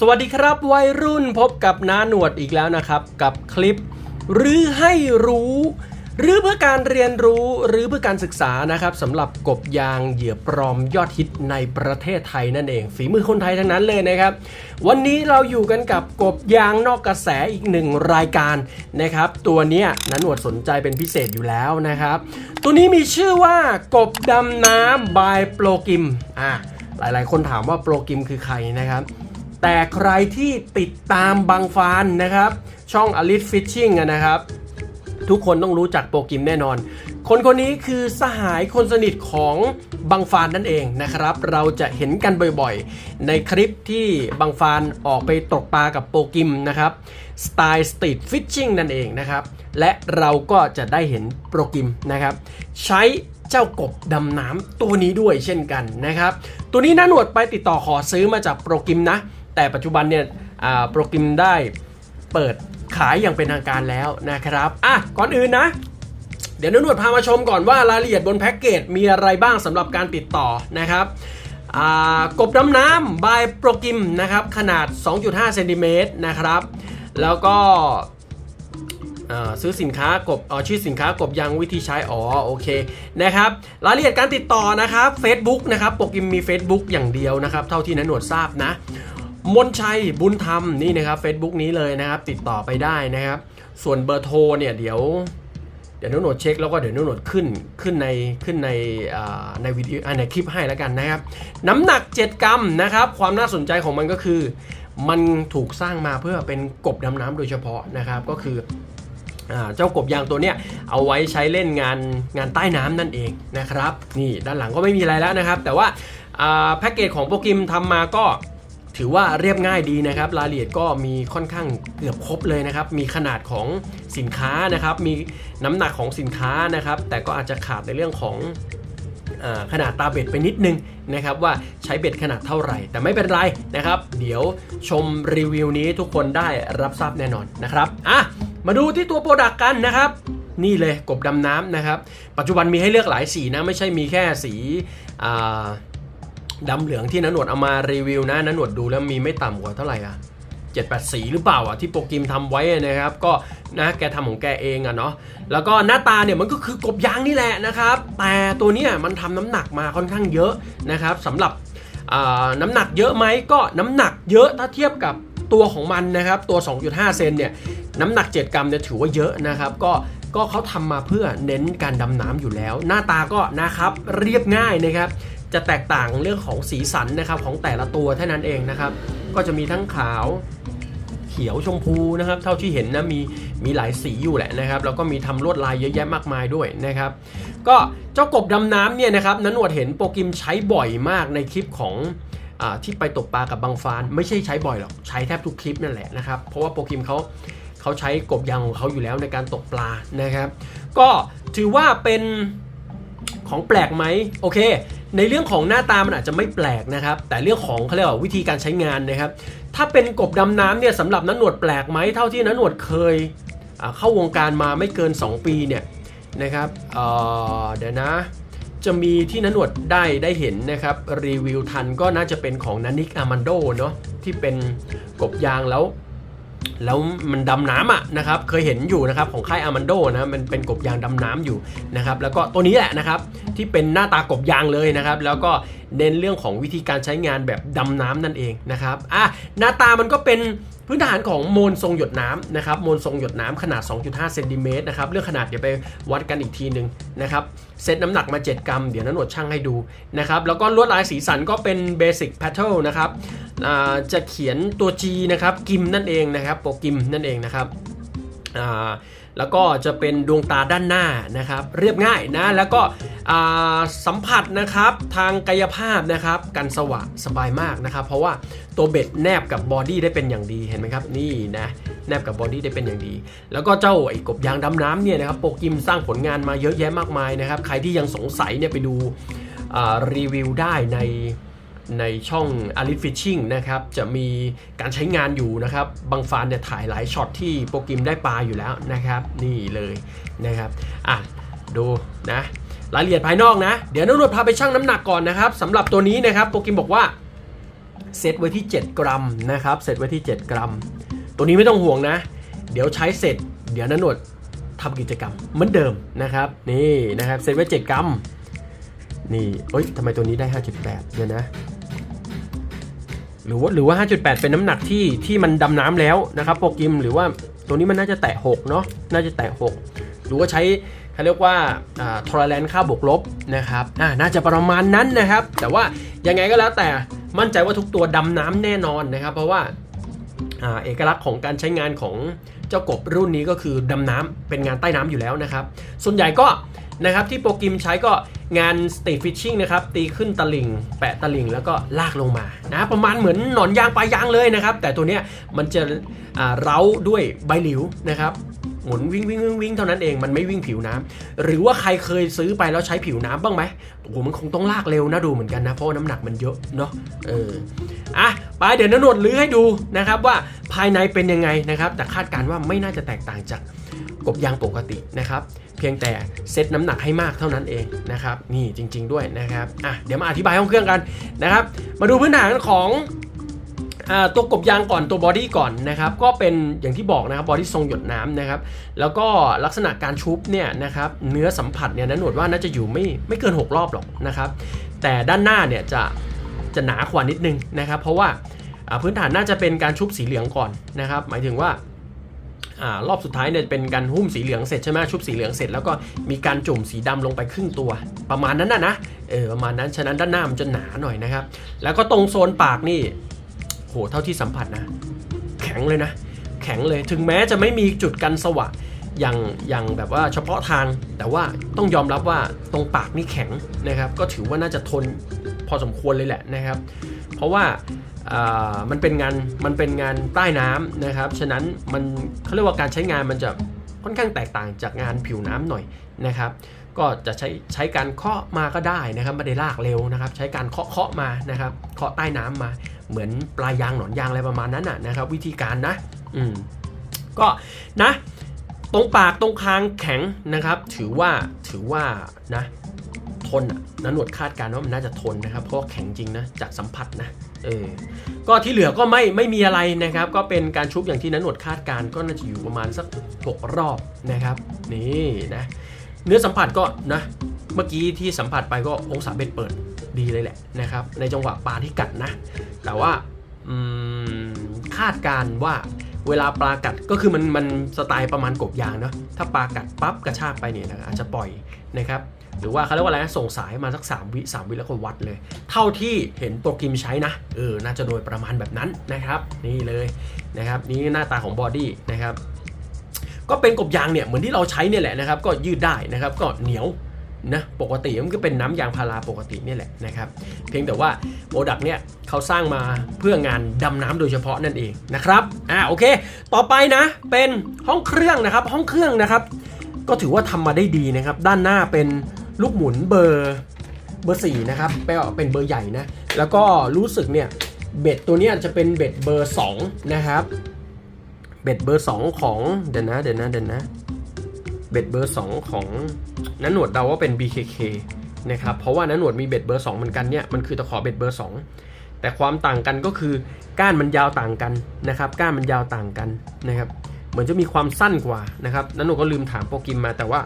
สวัสดีครับวัยรุ่นพบกับน้าหนวดอีกแล้วนะครับ กับคลิปหรือให้รู้ หรือเพื่อการเรียนรู้หรือเพื่อการศึกษานะครับสำหรับกบยางเหยื่อปลอมยอดฮิตในประเทศไทยนั่นเอง ฝีมือคนไทยทั้งนั้นเลยนะครับ วันนี้เราอยู่กันกับกบยางนอกกระแสอีกหนึ่งรายการนะครับ ตัวนี้น้าหนวดสนใจเป็นพิเศษอยู่แล้วนะครับ ตัวนี้มีชื่อว่ากบดำน้ำบายโปรกิมอะหลายๆ คนถามว่าโปรกิมคือใครนะครับ แต่ใครที่ติดตามบางฟานนะครับ ช่อง a l i t Fishing นะครับ ทุกคนต้องรู้จักโปรกิมแน่นอน คนคนนี้คือสหายคนสนิทของบังฟานนั่นเองนะครับ เราจะเห็นกันบ่อยๆ ในคลิปที่บังฟานออกไปตกปลากับโปรกิมนะครับสไตล์สตรีทฟิชชิ่งนั่นเองนะครับ และเราก็จะได้เห็นโปรกิมนะครับ ใช้เจ้ากบดำน้ำตัวนี้ด้วยเช่นกันนะครับ ตัวนี้น้าหนวดไปติดต่อขอซื้อมาจากโปรกิมนะ แต่ปัจจุบันเนี่ยโปรกิมได้เปิดขายอย่างเป็นทางการแล้วนะครับอะก่อนอื่นนะ เดี๋ยวนนวดพามาชมก่อนว่ารายละเอียดบนแพ็กเกจมีอะไรบ้างสำหรับการติดต่อนะครับกบดำน้ำบายโปรกิมนะครับขนาด 2.5เซนติเมตรนะครับ แล้วก็ซื้อสินค้ากบออชื่อสินค้ากบยังวิธีใช้อ๋อโอเคนะครับรายละเอียดการติดต่อนะครับ Facebook นะครับโปรกิมมี Facebook อย่างเดียวนะครับ เท่าที่นันหนวดทราบนะ มนชัยบุญธรรมนี่นะครับ Facebook นี้เลยนะครับ ติดต่อไปได้นะครับ ส่วนเบอร์โทรเนี่ยเดี๋ยวเดี๋ยวนุ่นโหนดเช็คแล้วก็เดี๋ยวนุ่นโหนดขึ้นขึ้นในขึ้นในในวิดีโอในคลิปให้แล้วกันนะครับ น้ำหนัก 7 กรัมนะครับ ความน่าสนใจของมันก็คือ มันถูกสร้างมาเพื่อเป็นกบดำน้ำโดยเฉพาะนะครับก็คือเจ้ากบยางตัวเนี้ยเอาไว้ใช้เล่นงานงานใต้น้ำนั่นเองนะครับ นี่ด้านหลังก็ไม่มีอะไรแล้วนะครับ แต่ว่าอ่าแพ็กเกจของโปรกิมทำมาก็ ถือว่าเรียบง่ายดีนะครับ รายละเอียดก็มีค่อนข้างเกือบครบเลยนะครับ มีขนาดของสินค้านะครับ มีน้ำหนักของสินค้านะครับ แต่ก็อาจจะขาดในเรื่องของอขนาดตาเบ็ดไปนิดนึงนะครับว่าใช้เบ็ดขนาดเท่าไหร่ แต่ไม่เป็นไรนะครับ เดี๋ยวชมรีวิวนี้ทุกคนได้รับทราบแน่นอนนะครับอะมาดูที่ตัวโปรดักต์กันนะครับ นี่เลยกบดำน้ำนะครับ ปัจจุบันมีให้เลือกหลายสีนะ ไม่ใช่มีแค่สีอ่า ดำเหลืองที่นันหนวดเอามารีวิวนะนันหนวดดูแล้วมีไม่ต่ำกว่าเท่าไหร่อะเจ็ดแปดสีหรือเปล่าอะที่โปรกิมทำไว้นะครับ ก็นะแกทำของแกเองอะเนาะแล้วก็หน้าตาเนี่ยมันก็คือกบยางนี่แหละนะครับ แต่ตัวเนี้ยมันทำน้ำหนักมาค่อนข้างเยอะนะครับสำหรับน้ำหนักเยอะไหมก็น้ำหนักเยอะถ้าเทียบกับตัวของมันนะครับ ตัว 2.5 เซนเนี่ยน้ำหนัก 7 กรัมเนี่ยถือว่าเยอะนะครับ ก็ก็เขาทำมาเพื่อเน้นการดำน้ำอยู่แล้ว หน้าตาก็นะครับเรียบง่ายนะครับ จะแตกต่างเรื่องของสีสันนะครับของแต่ละตัวเท่านั้นเองนะครับ ก็จะมีทั้งขาวเขียวชมพูนะครับ เท่าที่เห็นนะมีมีหลายสีอยู่แหละนะครับ แล้วก็มีทำลวดลายเยอะแยะมากมายด้วยนะครับ ก็เจ้ากบดำน้ำเนี่ยนะครับนันหนวดเห็นโปรกิมใช้บ่อยมากในคลิปของอที่ไปตกปลากับบางฟานไม่ใช่ใช้บ่อยหรอกใช้แทบทุกคลิปนั่นแหละนะครับ เพราะว่าโปรกิมเขาเขาใช้กบยางของเขาอยู่แล้วในการตกปลานะครับ ก็ถือว่าเป็นของแปลกไหมโอเคในเรื่องของหน้าตามันอาจจะไม่แปลกนะครับ แต่เรื่องของเขาเรียกว่าวิธีการใช้งานนะครับ ถ้าเป็นกบดำน้ำเนี่ยสำหรับนันหนวดแปลกไหมเท่าที่นันหนวดเคยเข้าวงการมาไม่เกิน 2 ปีเนี่ยนะครับเเดี๋ยวนะจะมีที่นันหนวดได้ได้เห็นนะครับรีวิวทันก็น่าจะเป็นของนันนิกอามันโดเนาะที่เป็นกบยางแล้ว แล้วมันดำน้ำอะนะครับเคยเห็นอยู่นะครับของค่ายอามันโดนะมันเป็นกบยางดำน้ำอยู่นะครับแล้วก็ตัวนี้แหละนะครับที่เป็นหน้าตากบยางเลยนะครับแล้วก็เน้นเรื่องของวิธีการใช้งานแบบดำน้ำนั่นเองนะครับอะหน้าตามันก็เป็น พื้นฐานของโมนทรงหยดน้ำนะครับโมนทรงหยดน้ำขนาด 2.5เซนติเมตรนะครับเรื่องขนาดเดี๋ยวไปวัดกันอีกทีหนึ่งนะครับเซตน้ำหนักมา 7 กรัม เดี๋ยวนันหนวดช่างให้ดูนะครับแล้วก็ลวดลายสีสันก็เป็นเบสิกแพทเทิลนะครับจะเขียนตัว G นะครับกิมนั่นเองนะครับโปรกิมนั่นเองนะครับแล้วก็จะเป็นดวงตาด้านหน้านะครับ เรียบง่ายนะแล้วก็สัมผัสนะครับทางกายภาพนะครับกันสว่างสบายมากนะครับ เพราะว่า ตัวเบ็ดแนบกับบอดี้ได้เป็นอย่างดีเห็นไหมครับนี่นะแนบกับบอดี้ได้เป็นอย่างดี แล้วก็เจ้าไอ้กบยางดำน้ำเนี่ยนะครับโปรกิมสร้างผลงานมาเยอะแยะมากมายนะครับ ใครที่ยังสงสัยเนี่ยไปดูรีวิวได้ในในช่อง a l i Fishing นะครับ จะมีการใช้งานอยู่นะครับ บางฟานเนี่ยถ่ายหลายช็อตที่โปรกรมได้ปลาอยู่แล้วนะครับ นี่เลยนะครับอะดูนะรายละเอียดภายนอกนะ เดี๋ยวน้องนวดพาไปชั่งน้ำหนักก่อนนะครับสำหรับตัวนี้นะครับโปรกรมบอกว่า เซตไว้ที่ 7 กรัมนะครับเซตไว้ที่ 7 กรัม ตัวนี้ไม่ต้องห่วงนะ เดี๋ยวใช้เสร็จ เดี๋ยวนันหนวดทำกิจกรรมเหมือนเดิมนะครับนี่นะครับเซตไว้ 7 กรัมนี่เอ้ยทำไมตัวนี้ได้ 5.8เดี๋ยนะหรือว่าหรือว่า 5.8 เป็นน้ำหนักที่ที่มันดำน้ำแล้วนะครับโปรกิมหรือว่าตัวนี้มันน่าจะแตะ 6 เนาะน่าจะแตะ 6 หรือว่าใช้เขาเรียกว่าทอรแลนค่าบวกลบนะครับอ่าน่าจะประมาณนั้นนะครับ แต่ว่ายังไงก็แล้วแต่ มั่นใจว่าทุกตัวดำน้ำแน่นอนนะครับ เพราะว่าอเอกลักษณ์ของการใช้งานของเจ้ากบรุ่นนี้ก็คือดำน้ำเป็นงานใต้น้ำอยู่แล้วนะครับ ส่วนใหญ่ก็นะครับที่โปรกิมใช้ก็งานสต t ฟิชชิ่งนะครับตีขึ้นตะลิง แปะตะลิงแล้วก็ลากลงมานะประมาณเหมือนหนอนยางปลายยางเลยนะครับ แต่ตัวเนี้ยมันจะเร้าด้วยใบหลิวนะครับ หมุนวิ่งวิ่งวิ่งวิ่งเท่านั้นเองมันไม่วิ่งผิวน้ำหรือว่าใครเคยซื้อไปแล้วใช้ผิวน้ำบ้างไหมโอ้โหมันคงต้องลากเร็วนะดูเหมือนกันนะเพราะน้ำหนักมันเยอะเนาะเอออะไปเดี๋ยวนนวดลื้อให้ดูนะครับว่าภายในเป็นยังไงนะครับ แต่คาดการว่าไม่น่าจะแตกต่างจากกบยางปกตินะครับ เพียงแต่เซตน้ำหนักให้มากเท่านั้นเองนะครับนี่จริง ๆด้วยนะครับอะเดี๋ยวมาอธิบายห้องเครื่องกันนะครับ มาดูพื้นฐานของ ตัวกบยางก่อนตัวบอดี้ก่อนนะครับก็เป็นอย่างที่บอกนะครับบอดี้ทรงหยดน้ำนะครับแล้วก็ลักษณะการชุบเนี่ยนะครับเนื้อสัมผัสเนี่ยนะหนวดว่าน่าจะอยู่ไม่ไม่เกิน 6 รอบหรอกนะครับแต่ด้านหน้าเนี่ยจะจะหนากว่านิดนึงนะครับ เพราะว่าพื้นฐานน่าจะเป็นการชุบสีเหลืองก่อนนะครับ หมายถึงว่าอรอบสุดท้ายเนี่ยเป็นการหุ้มสีเหลืองเสร็จใช่ไหมชุบสีเหลืองเสร็จแล้วก็มีการจุ่มสีดำลงไปครึ่งตัว ประมาณนั้นนะนะเออประมาณนั้นฉะนั้นด้านหน้ามันจะหนาหน่อยนะครับ แล้วก็ตรงโซนปากนี่ หเท่าที่สัมผัสนะ แข็งเลยนะ แข็งเลยถึงแม้จะไม่มีจุดกันสวะอย่างอย่างแบบว่าเฉพาะทางแต่ว่าต้องยอมรับว่าตรงปากนี่แข็งนะครับ ก็ถือว่าน่าจะทนพอสมควรเลยแหละนะครับ เพราะว่ามันเป็นงานมันเป็นงานใต้น้ำนะครับ ฉะนั้นมันเขาเรียกว่าการใช้งานมันจะค่อนข้างแตกต่างจากงานผิวน้ำหน่อยนะครับ ก็จะใช้ใช้การเคาะมาก็ได้นะครับไม่ได้ลากเร็วนะครับ ใช้การเคาะเคาะมานะครับเคาะใต้น้ำมา เหมือนปลายยางหนอนยางอะไรประมาณนั้นน่ะนะครับวิธีการนะอืมก็นะตรงปากตรงคางแข็งนะครับ ถือว่าถือว่านะทนอะนะหนวดคาดการณ์ว่ามันน่าจะทนนะครับ เพราะแข็งจริงนะจากสัมผัสนะเออก็ที่เหลือก็ไม่ไม่มีอะไรนะครับ ก็เป็นการชุบอย่างที่นันหนวดคาดการณ์ก็น่าจะอยู่ประมาณสัก6รอบนะครับนี่นะเนื้อสัมผัสก็นะเมื่อกี้ที่สัมผัสไปก็องศาเบ็ดเปิด ดีเลยแหละนะครับ ในจังหวะปลาที่กัดนะ แต่ว่าคาดการณ์ว่าเวลาปลากัดก็คือมันมันสไตล์ประมาณกบยางเนาะถ้าปลากัดปั๊บกระชากไปเนี่ยอาจจะปล่อยนะครับหรือว่าเขาเรียกว่าอะไรนะส่งสายมาสัก3วิ3วิแล้วก็วัดเลย เท่าที่เห็นโปรแกรมใช้นะเออน่าจะโดยประมาณแบบนั้นนะครับ นี่เลยนะครับ นี่หน้าตาของบอดี้นะครับก็เป็นกบยางเนี่ยเหมือนที่เราใช้เนี่ยแหละนะครับ ก็ยืดได้นะครับ ก็เหนียว นะปกติมันก็เป็นน้ำยางพาราปกติเนี่ยแหละนะครับเพียงแต่ว่าโปรดักต์เนี่ยเขาสร้างมาเพื่องานดำน้ำโดยเฉพาะนั่นเองนะครับอ่าโอเค ต่อไปนะเป็นห้องเครื่องนะครับห้องเครื่องนะครับ ก็ถือว่าทำมาได้ดีนะครับ ด้านหน้าเป็นลูกหมุนเบอร์เบอร์สี่นะครับแปลว่าเป็นเบอร์ใหญ่นะแล้วก็รู้สึกเนี่ยเบ็ดตัวนี้จะเป็นเบ็ดเบอร์สองนะครับเบ็ดเบอร์ 2 ของเดี๋ยวนะเดี๋ยวนะเดี๋ยวนะ เบ็ดเบอร์2ของนันหนวดเดาว่าเป็น BKK นะครับเพราะว่านันหนวดมีเบ็ดเบอร์2เหมือนกันเนี่ยมันคือตะขอเบ็ดเบอร์2แต่ความต่างกันก็คือก้านมันยาวต่างกันนะครับก้านมันยาวต่างกันนะครับเหมือนจะมีความสั้นกว่านะครับนันหนวดก็ลืมถามโปรกิมมาแต่ว่า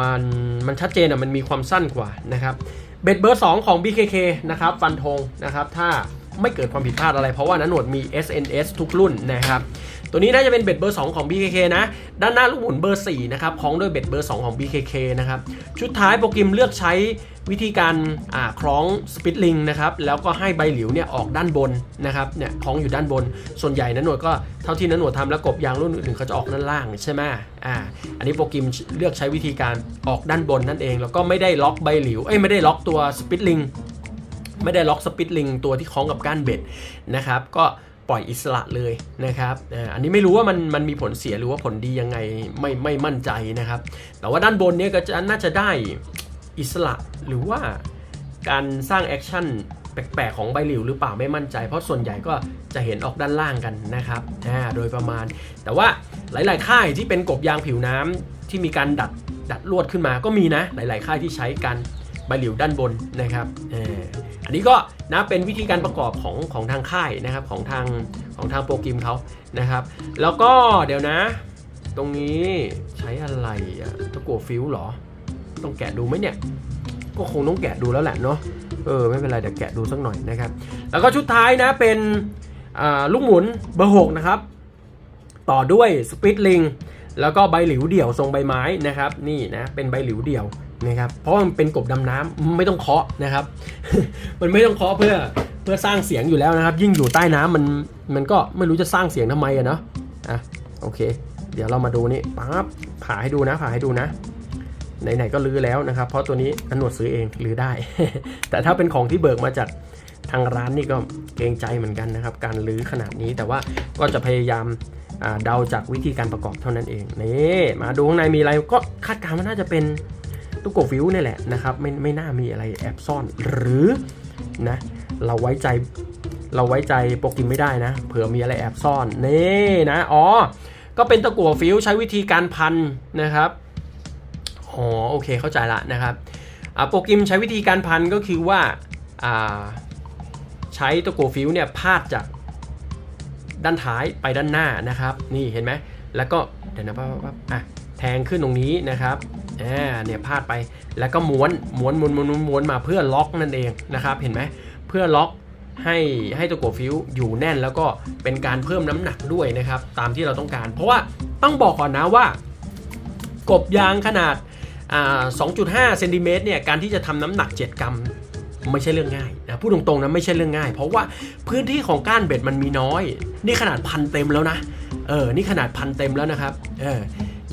มันมันชัดเจนอะมันมีความสั้นกว่านะครับเบ็ดเบอร์2ของ BKK นะครับฟันธงนะครับถ้าไม่เกิดความผิดพลาดอะไร เพราะว่านันหนวดมี SNS ทุกรุ่นนะครับ ตัวนี้น่าจะเป็นเบ็ดเบอร์ 2 ของ BKK นะ ด้านหน้าลูกหมุนเบอร์ 4 นะครับคล้องด้วยเบ็ดเบอร์ 2 ของ BKK นะครับ ชุดท้ายโปรแกรมเลือกใช้วิธีการคล้องสปิตลิงนะครับ แล้วก็ให้ใบหลิวเนี่ยออกด้านบนนะครับ เนี่ยคล้องอยู่ด้านบน ส่วนใหญ่นะหนวดก็เท่าที่นะหนวดทำแล้วกบยางรุ่นอื่นเขาจะออกด้านล่างใช่ไหมอ่า อันนี้โปรแกรมเลือกใช้วิธีการออกด้านบนนั่นเอง แล้วก็ไม่ได้ล็อกใบหลิว เอ้ยไม่ได้ล็อกตัวสปิตลิง ไม่ได้ล็อกสปิตลิงตัวที่คล้องกับก้านเบ็ดนะครับ ก็ ปล่อยอิสระเลยนะครับอันนี้ไม่รู้ว่ามันมันมีผลเสียหรือว่าผลดียังไงไม่ไม่มั่นใจนะครับ แต่ว่าด้านบนเนี้ยก็จะน่าจะได้อิสระหรือว่าการสร้างแอคชั่นแปลกๆของใบหลิวหรือเปล่าไม่มั่นใจ เพราะส่วนใหญ่ก็จะเห็นออกด้านล่างกันนะครับโดยประมาณ แต่ว่าหลายๆ ค่ายที่เป็นกบยางผิวน้ำที่มีการดัดดัดลวดขึ้นมาก็มีนะหลาย ๆ ค่ายที่ใช้กัน ใบหลิวด้านบนนะครับอันนี้ก็นะเป็นวิธีการประกอบของของทางค่ายนะครับของทางของทางโปรแกรมเขานะครับ แล้วก็เดี๋ยวนะ ตรงนี้ใช้อะไรอะตะกัวฟิวเหรอ ต้องแกะดูไหมเนี่ย ก็คงต้องแกะดูแล้วแหละเนาะเออไม่เป็นไรเดี๋ยวแกะดูสักหน่อยนะครับ แล้วก็ชุดท้ายนะเป็นลูกหมุนเบอร์6นะครับ ต่อด้วยสปิตลิงแล้วก็ใบหลิวเดี่ยวทรงใบไม้นะครับ นี่นะเป็นใบหลิวเดี่ยว นะครับเพราะมันเป็นกบดำน้ำไม่ต้องเคาะนะครับ มันไม่ต้องเคาะเพื่อเพื่อสร้างเสียงอยู่แล้วนะครับ ยิ่งอยู่ใต้น้ำมันมันก็ไม่รู้จะสร้างเสียงทำไมอะเนาะอะโอเค เดี๋ยวเรามาดูนี่ปั๊บผ่าให้ดูนะผ่าให้ดูนะไหนๆก็ลื้อแล้วนะครับ เพราะตัวนี้อันนวดซื้อเองลื้อได้ แต่ถ้าเป็นของที่เบิกมาจากทางร้านนี่ก็เกรงใจเหมือนกันนะครับ การลื้อขนาดนี้แต่ว่าก็จะพยายามเดาจากวิธีการประกอบเท่านั้นเองนี่มาดูข้างในมีอะไรก็คาดการณ์ว่าน่าจะเป็น ตุ๊กกฟิวนี่แหละนะครับไม่ไม่น่ามีอะไรแอบซ่อนหรือนะเราไว้ใจเราไว้ใจโปรกรมไม่ได้นะ เผื่อมีอะไรแอบซ่อนนี่นะอ๋อก็เป็นตะกั่วฟิวใช้วิธีการพันนะครับอ๋อโอเคเข้าใจละนะครับโปรกรมใช้วิธีการพันก็คือว่าใช้ตะกัวฟิวเนี่ยพาดจากด้านท้ายไปด้านหน้านะครับ นี่เห็นไหมแล้วก็เดี๋ยวนะปั๊บปั๊บปั๊บอะ แทงขึ้นตรงนี้นะครับอ่าเนี่ยพาดไปแล้วก็ม้วนม้วนม้วนม้วนม้วนมวนมาเพื่อล็อกนั่นเองนะครับ เห็นไหมเพื่อล็อกให้ให้ตะกัวฟิวอยู่แน่นแล้วก็เป็นการเพิ่มน้ำหนักด้วยนะครับ ตามที่เราต้องการ เพราะว่าต้องบอกก่อนนะว่า กบยางขนาดอ่า2.5 เซนติเมตรเนี่ยการที่จะทำน้ำหนัก 7 กรัมไม่ใช่เรื่องง่ายนะพูดตรงๆนะไม่ใช่เรื่องง่าย เพราะว่าพื้นที่ของก้านเบ็ดมันมีน้อย นี่ขนาดพันเต็มแล้วนะเออนี่ขนาดพันเต็มแล้วนะครับเออ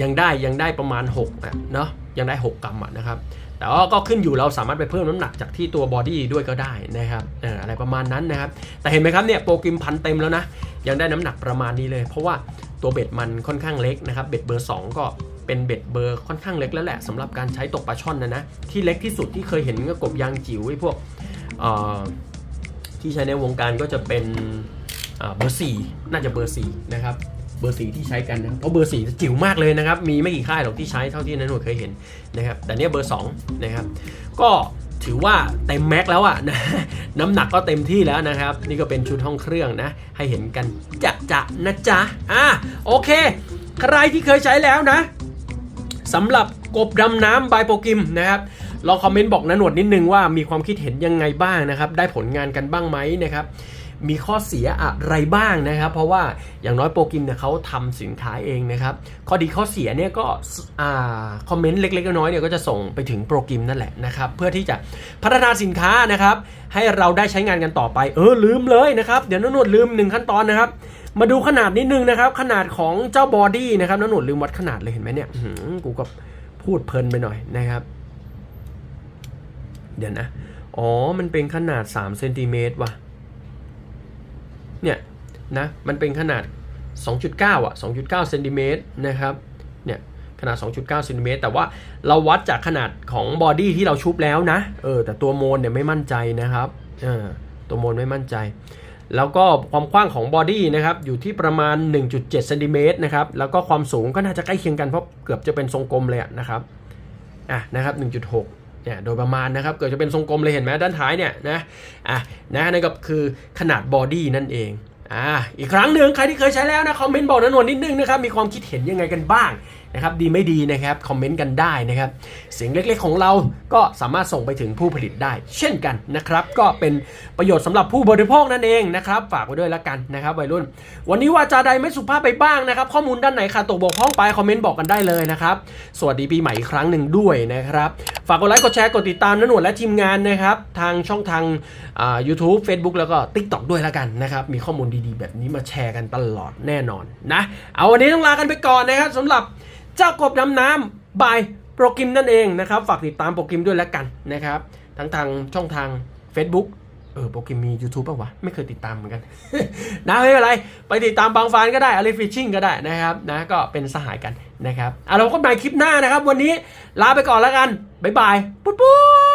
ยังได้ยังได้ประมาณ6อะเนาะยังได้ 6 กรัมะนะครับ แต่ว่าก็ขึ้นอยู่เราสามารถไปเพิ่มน้ำหนักจากที่ตัวบอดี้ด้วยก็ได้นะครับอะไรประมาณนั้นนะครับ แต่เห็นไหมครับเนี่ยโปรกรมพันเต็มแล้วนะ ยังได้น้ำหนักประมาณนี้เลย เพราะว่าตัวเบ็ดมันค่อนข้างเล็กนะครับ เบ็ดเบอร์ 2 ก็เป็นเบ็ดเบอร์ค่อนข้างเล็กแล้วแหละสำหรับการใช้ตกปลาช่อนนะนะที่เล็กที่สุดที่เคยเห็นก็กบยางจิ๋วไอ้พวกที่ใช้ในวงการก็จะเป็นเอ่อเบอร์4น่าจะเบอร์4นะครับ เบอร์สีที่ใช้กันนะเพราะเบอร์สีจิ๋วมากเลยนะครับ มีไม่กี่ค่ายหรอกที่ใช้เท่าที่นันหนวดเคยเห็นนะครับ แต่เนี้ยเบอร์2นะครับก็ถือว่าเต็มแม็กแล้วอะนะน้ำหนักก็เต็มที่แล้วนะครับ นี่ก็เป็นชุดห้องเครื่องนะ ให้เห็นกันจะจะนะจ๊ะอะโอเค ใครที่เคยใช้แล้วนะสำหรับกบดำน้ำบายโปรกิมนะครับลองคอมเมนต์บอกนะหนวดนิดนึงว่ามีความคิดเห็นยังไงบ้างนะครับ ได้ผลงานกันบ้างไหมนะครับ มีข้อเสียอะไรบ้างนะครับ เพราะว่าอย่างน้อยโปรกิมเนี่ยเขาทำสินค้าเองนะครับ ข้อดีข้อเสียเนี่ยก็อ่าคอมเมนต์เล็กๆน้อยๆเนี่ยก็จะส่งไปถึงโปรกิมนั่นแหละนะครับ เพื่อที่จะพัฒนาสินค้านะครับ ให้เราได้ใช้งานกันต่อไป เออลืมเลยนะครับ เดี๋ยวนนวดลืมหนึ่งขั้นตอนนะครับมาดูขนาดนิดนึงนะครับ ขนาดของเจ้าบอดี้นะครับน้องนวดลืมวัดขนาดเลยเห็นไหมเนี่ยกูก็พูดเพลินไปหน่อยนะครับ เดี๋ยวนะ อ๋อ มันเป็นขนาด3เซนติเมตรว่ะ เนี่ยนะมันเป็นขนาด 2.9 อะ 2.9เซนติเมตรนะครับเนี่ยขนาด 2.9เซนติเมตรแต่ว่าเราวัดจากขนาดของบอดี้ที่เราชุบแล้วนะเออแต่ตัวโมนเนี่ยไม่มั่นใจนะครับเออตัวโมนไม่มั่นใจ แล้วก็ความกว้างของบอดี้นะครับอยู่ที่ประมาณ 1.7เซนติเมตรนะครับแล้วก็ความสูงก็น่าจะใกล้เคียงกันเพราะเกือบจะเป็นทรงกลมเลยอะนะครับอะนะครับ 1.6 เนี่ยโดยประมาณนะครับ เกิดจะเป็นทรงกลมเลยเห็นไหมด้านท้ายเนี่ยนะอะนะนั่นก็คือขนาดบอดี้นั่นเองอ่าอีกครั้งหนึ่งใครที่เคยใช้แล้วนะคอมเมนต์บอกนนวลนิดนึงนะครับมีความคิดเห็นยังไงกันบ้าง นะครับดีไม่ดีนะครับคอมเมนต์กันได้นะครับเสียงเล็กๆของเราก็สามารถส่งไปถึงผู้ผลิตได้ เช่นกันนะครับ ก็เป็นประโยชน์สำหรับผู้บริโภคนั่นเองนะครับฝากไว้ด้วยละกันนะครับวัยรุ่น วันนี้ว่าจาใดไม่สุภาพไปบ้างนะครับข้อมูลด้านไหนขาดตกบกพร่องไปคอมเมนต์บอกกันได้เลยนะครับสวัสดีปีใหม่อีกครั้งหนึ่งด้วยนะครับฝากกดไลค์กดแชร์กดติดตามนันหนวดและทีมงานนะครับทางช่องทางอ่า YouTube Facebook แล้วก็ TikTok ด้วยละกันนะครับมีข้อมูลดีๆ แบบนี้มาแชร์กันตลอดแน่นอนนะเอาวันนี้ต้องลากันไปก่อนนะครับสำหรับ เจ้ากบดำน้ำบายโปรกิมนั่นเองนะครับ ฝากติดตามโปรกิมด้วยแล้วกันนะครับ ทั้งทางช่องทาง Facebook เออโปรกิมมี YouTube ป่าวะ ไม่เคยติดตามเหมือนกัน นะไม่เป็นไร ไปติดตามบางฟานก็ได้อะไรฟิชชิ่งก็ได้นะครับนะก็เป็นสหายกันนะครับอะเราก็ใหม่คลิปหน้านะครับ วันนี้ลาไปก่อนแล้วกัน บ๊ายบาย ปุ๊บปุ๊ด